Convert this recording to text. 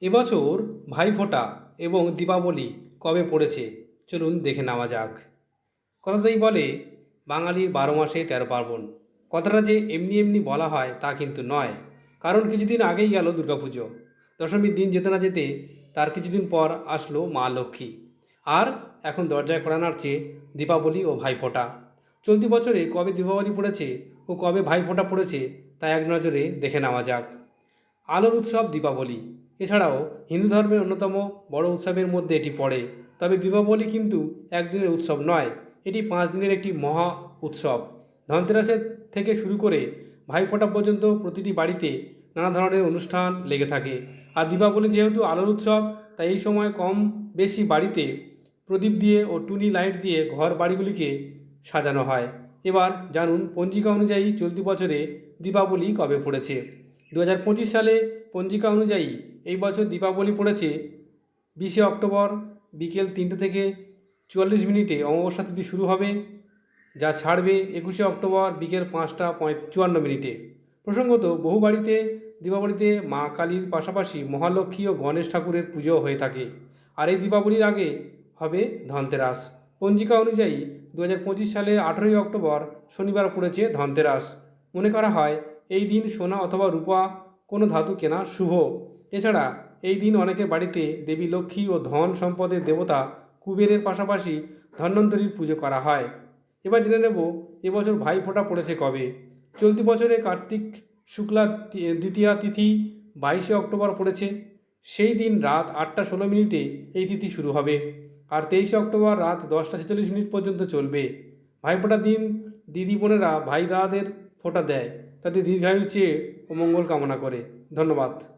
এবছর ভাইফোঁটা এবং দীপাবলি কবে পড়েছে? চলুন দেখে নেওয়া যাক। কথাতেই বলে, বাঙালির বারো মাসে তেরো পার্বণ। কথাটা যে এমনি এমনি বলা হয় তা কিন্তু নয়। কারণ কিছুদিন আগেই গেল দুর্গাপুজো। দশমীর দিন যেতে না যেতে তার কিছুদিন পর আসলো মা লক্ষ্মী। আর এখন দরজায় কড়া নাড়ছে দীপাবলি ও ভাইফোঁটা। চলতি বছরে কবে দীপাবলি পড়েছে ও কবে ভাইফোঁটা পড়েছে তা এক নজরে দেখে নেওয়া যাক। আলোর উৎসব দীপাবলি। এছাড়াও হিন্দু ধর্মের অন্যতম বড় উৎসবের মধ্যে এটি পড়ে। তবে দীপাবলি কিন্তু একদিনের উৎসব নয়, এটি পাঁচ দিনের একটি মহা উৎসব। ধনতেরাসের থেকে শুরু করে ভাইফোঁটা পর্যন্ত প্রতিটি বাড়িতে নানা ধরনের অনুষ্ঠান লেগে থাকে। আর দীপাবলি যেহেতু আলোর উৎসব, তাই এই সময় কম বেশি বাড়িতে প্রদীপ দিয়ে ও টুনি লাইট দিয়ে ঘর বাড়িগুলিকে সাজানো হয়। এবার জানুন পঞ্জিকা অনুযায়ী চলতি বছরে দীপাবলি কবে পড়েছে। দু হাজার পঁচিশ সালে পঞ্জিকা অনুযায়ী এই বছর দীপাবলি পড়েছে বিশে অক্টোবর বিকেল তিনটে থেকে চুয়াল্লিশ মিনিটে অমাবস্যা তিথি শুরু হবে, যা ছাড়বে একুশে অক্টোবর বিকেল পাঁচটা চুয়ান্ন মিনিটে। প্রসঙ্গত, বহু বাড়িতে দীপাবলিতে মা কালীর পাশাপাশি মহালক্ষ্মী ও গণেশ ঠাকুরের পুজো হয়ে থাকে, আর এই দীপাবলির আগে হবে ধনতেরাস। পঞ্জিকা অনুযায়ী দু সালের আঠেরোই অক্টোবর শনিবার পড়েছে ধনতেরাস। মনে করা হয় এই দিন সোনা অথবা রূপা কোনো ধাতু কেনা শুভ। এছাড়া এই দিন অনেকের বাড়িতে দেবী লক্ষ্মী ও ধন সম্পদের দেবতা কুবেরের পাশাপাশি ধন্বন্তরীর পুজো করা হয়। এবার জেনে নেব এবছর ভাইফোঁটা পড়েছে কবে। চলতি বছরে কার্তিক শুক্লা দ্বিতীয়া তিথি বাইশে অক্টোবর পড়েছে। সেই দিন রাত আটটা ষোলো মিনিটে এই তিথি শুরু হবে আর তেইশে অক্টোবর রাত দশটা ছেচল্লিশ মিনিট পর্যন্ত চলবে। ভাইফোঁটার দিন দিদি বোনেরা ভাই দাদাদের ফোঁটা দেয়। তাতে দীর্ঘায়ু চেয়ে ও মঙ্গল কামনা করে। ধন্যবাদ।